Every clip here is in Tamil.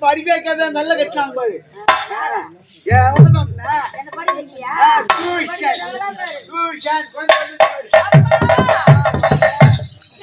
படிக்க வைக்காத நல்ல கட்டினாங்க பாரு. எவ்வளவுதான்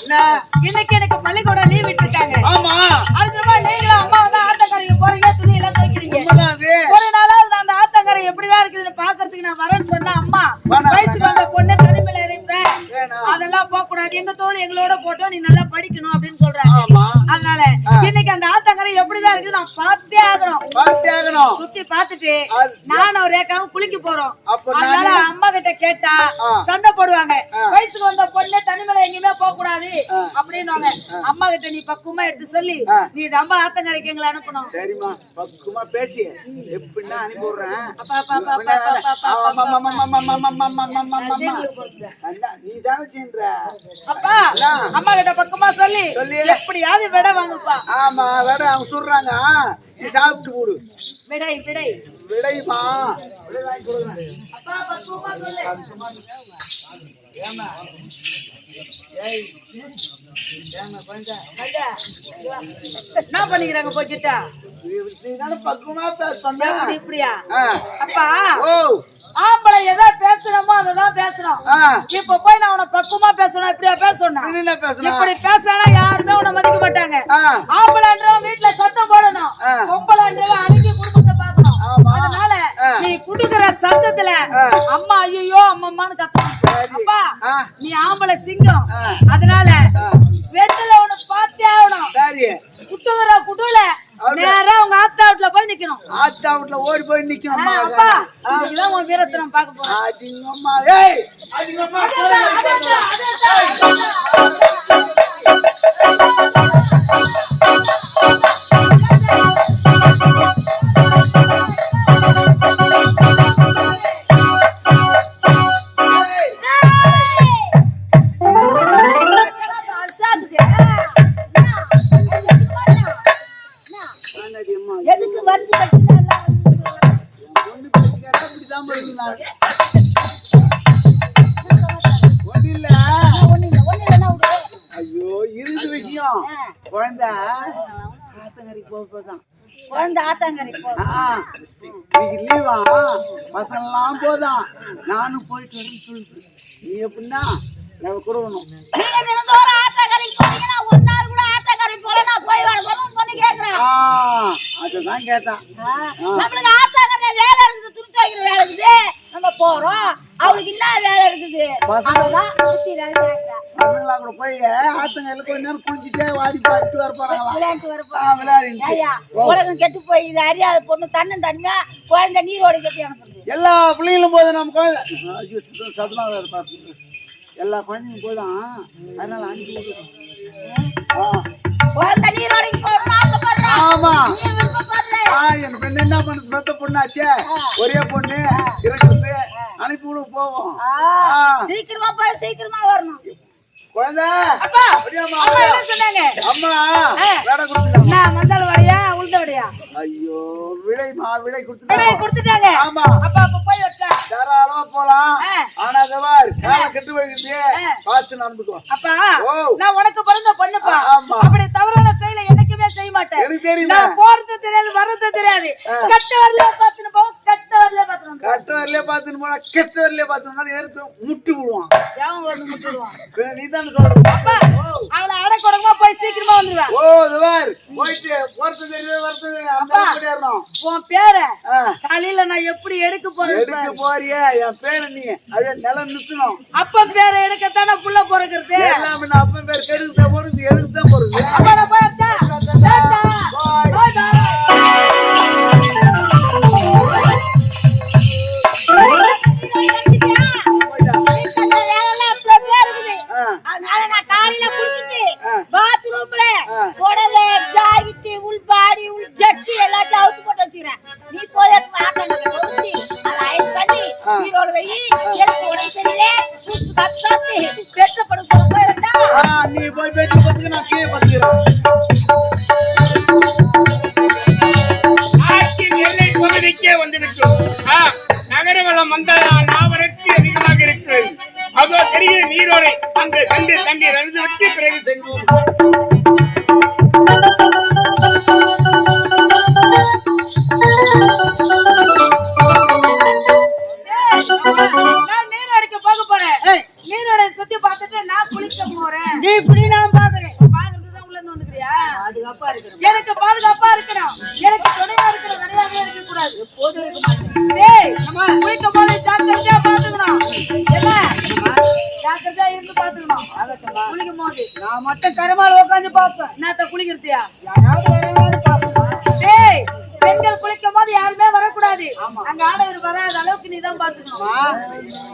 இன்னைக்கு எனக்கு பள்ளிக்கூடம் லீவ் விட்டுருக்காங்க. ஆமா. அடுத்த மாதிரி நீங்களும் அம்மா வந்து ஆத்தங்கரைக்கு போறீங்க துணி எல்லாம் துவைக்கிறீங்க ஒரு நாளாவது அந்த ஆத்தங்கரை எப்படிதான் இருக்குதுன்னு பாக்குறதுக்கு நான் வரேன்னு சொன்னா அம்மா வயசுக்கு வந்த பொண்ணு தனிமையில வேணாம். அதெல்லாம் போக கூடாது எங்க தோழி எங்களோட போட்டோம் நீ நல்லா படிக்கணும் அப்படின்னு சொல்றாங்க. அதனால இன்னைக்கு அந்த ஆத்தங்கரை எப்படிதான் இருக்குது? நான் பார்த்தே ஆகணும். பார்த்தே ஆகணும். சுத்தி பார்த்துட்டு நானும் ரேக்காவும் குளிக்க போறோம். அதனால அம்மா கிட்ட கேட்டா. சண்டை போடுவாங்க. வயசுக்கு வந்த பொண்ணு தனிமலை எங்கேயுமே போக கூடாது அம்மா கிட்ட நீ பக்குவமா எடுத்து சொல்லி. நீ ரொம்ப ஆத்தங்கரைக்கு எங்களை அனுப்பணும். சரிம்மா. பக்குமா பேசி. எப்படின்னா அனுப்பி விடுறேன். நீ தானே அம்மா கிட்ட பக்கமா சொல்லி சொல்லி எப்படியாவது விட வாங்கப்பா. ஆமா விட அவங்க சொல்றாங்க. நீ சாப்பிட்டு போடு. விடை விடை. விடைமா என்ன பண்ணிக்கிறாங்க போச்சுட்டா நீ தான பக்கமா அப்பா. ஓ. ஆம்பளை எதை பேசுறோமோ அததான் பேசணும் இப்ப போய் நான் உன பக்குவமா பேசணும் இப்படியா பேசணும் இப்படி பேசினா யாருமே உன்னை மதிக்க மாட்டாங்க ஆம்பளைன்றவன் வீட்டுல சத்தம் போடணும். பொம்பளைன்றவன் அடங்கி குடும்பத்தை பார்க்கணும் ஆமா. அதனால. நீ குடுக்குற சத்தத்துல. அம்மா ஐயோ அம்மம்மான்னு கத்தணும் சரி. அப்பா. நீ ஆம்பளை சிங்கம். அதனால. வெட்டில உன பார்த்தே ஆகணும் குட்டுகிற குட்டுல அப்படி. நேரா உங்க ஆத்தா வீட்டுல போய் நிக்கணும். ஆத்தா வீட்டுல ஓடி போய் ஆ, நிக்கணும்மா அப்பா இதுதான் உன் வீரத்தை நான் பார்க்க போறேன். அதிகமா ஏய். அதிகமா விஷயம் குழந்தை ஆத்தங்கரைக்கு போக போதான் குழந்தை ஆத்தாங்கரை இன்னைக்கு லீவா பசங்கெல்லாம் போதான். நானும் போயிட்டு வரேன்னு சொல்லிட்டு. நீ எப்படின்னா நான் கொடுக்கணும் நீங்க தினந்தோறும் போனீங்கன்னா ஒரு நாள் கூட ஆத்தாங்கரைக்கு போல நான் போய் வர சொல்லுங்க பண்ணி கேக்குறேன் அதுதான் கேட்டான். நம்மளுக்கு ஆத்தாங்கரை வேலை இருக்குது துணி துவைக்கிற வேலை இருக்குது. நம்ம போறோம். அவளுக்கு என்ன வேலை இருக்குது. பசங்களா கூட போய் ஆத்தங்கரையில கொஞ்ச நேரம் குளிச்சுட்டே வாடி பாட்டு வர போறாங்களா? விளையாட்டு விளையாடிட்டு. ஐயா உலகம் கெட்டு போய் இது அறியாத பொண்ணு தன்னும் தனிமையா குழந்தை நீரோட கட்டி அனுப்புது. எல்லா பிள்ளைங்களும் போது நம்ம குழந்தை வேறு பார்த்து எல்லா குழந்தைங்களும் போதான் அதனால அனுப்பி. குழந்தை போகணும்னு ஆசைப்படுறேன் ஆமா. என் பெண்ணு என்ன பண்ணுது? பெத்த பொண்ணாச்சே? ஒரே பொண்ணு. இருக்குது அனுப்பி விடு போவோம். சீக்கிரமா போய் சீக்கிரமா வரணும். குழந்தை! அப்பா அம்மா அப்படியா? என்ன சொன்னாங்க? அம்மா. வேலை கொடுத்துட்டாங்க நான் மசாலா வடையா உளுந்த வடையா? ஐயோ விடை விடையை கொடுத்துட்டாங்க. கொடுத்துட்டாங்க. ஆமா. அப்பா அப்ப போய் வரட்டா தாராளமா போலாம். ஆனா கவார் காலம் கெட்டு போயிடுது ஆ. பார்த்து நடந்துக்கோ. அப்பா. நான் உனக்கு பிறந்த பொண்ணுப்பா. அப்படி தவறான செயலை என்னைக்குமே செய்ய மாட்டேன். எனக்கு தெரியுமே. நான் போறது தெரியாது வர்றது தெரியாது. கட்ட வரல பாத்துன்னு போ. கட்ட வரல பாத்துன்னு போனா கெட்ட வரலே பார்த்துன்னு எதுக்கு முட்டு விடுவான். நீ தானே அப்பா அவளை அடக்குறமா போய் சீக்கிரமா வந்துருவேன். ஓ இதுவார் போயிட்டு போறது வரது அப்பா. மாதிரி ஏறணும். உன் பேரை. காலையில நான் எப்படி எடுக்க போறேன் எடுக்க போறியே என் பேரு நீ அப்படியே நிலம் நிறுத்தணும். அப்பா பேரை எடுக்கத்தானே புள்ள பிறக்கிறது? எல்லாமே நான் அப்பன் பேர் கெடுக்கு தான் போடுது எடுக்கு தான் அப்பா நான் போய். அருகே நீரோடை அங்கு கண்டு தண்ணீர் அழுதுவிட்டு பிறகு செல்வோம். நீர் அடிக்க போக போறேன். நீரோட சுத்தி பார்த்துட்டு நான் குளிக்க போறேன். நீ இப்படி நான் பாக்குறேன் எனக்கு பாதுகாப்பா இருக்கணும். எனக்கு துணையா இருக்கிற தனியாவே இருக்க கூடாது போதும் இருக்க மாட்டேன். குளிக்க போது குளிக்கும் போது நான் மட்டும் கரமால உட்காந்து பார்ப்பேன். என்னத்த குளிக்கிறதுயா? யாராவது டேய் பெண்கள் குளிக்கும் போது யாருமே வரக்கூடாது. அங்க ஆடவர் வராத அளவுக்கு நீ தான் பாத்துக்கணும்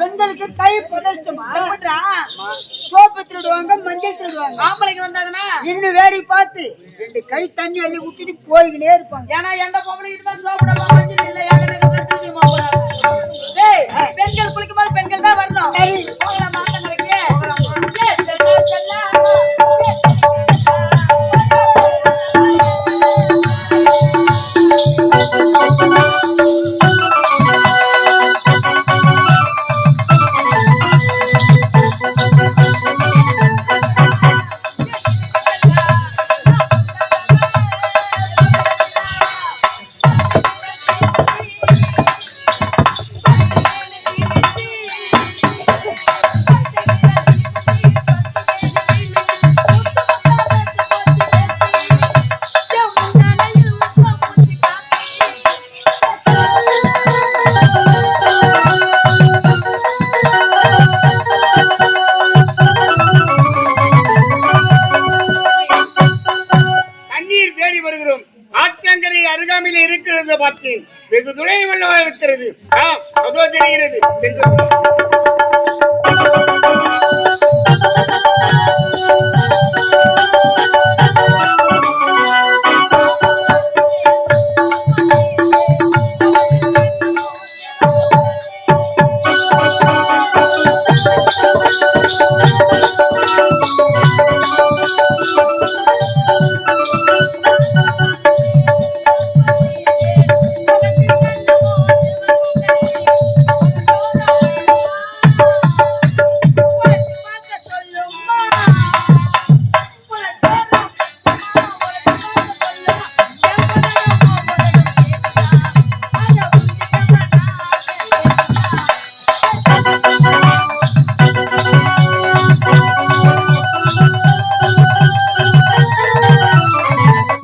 பெண்களுக்கு கை பிரதிஷ்டமா. சோப்பு திருடுவாங்க மஞ்சள் திருடுவாங்க. ஆம்பளைங்க வந்தாங்கன்னா? இன்னும் வேடி பார்த்து ரெண்டு கை தண்ணி அள்ளி விட்டுட்டு போய்கினே இருப்பாங்க. ஏன்னா எந்த பொம்பளைக்கு தான் சாப்பிடாம மஞ்சள் இல்ல டேய் பெண்கள் குளிக்கும் போது பெண்கள் தான் வரணும். Chacalá. சென்று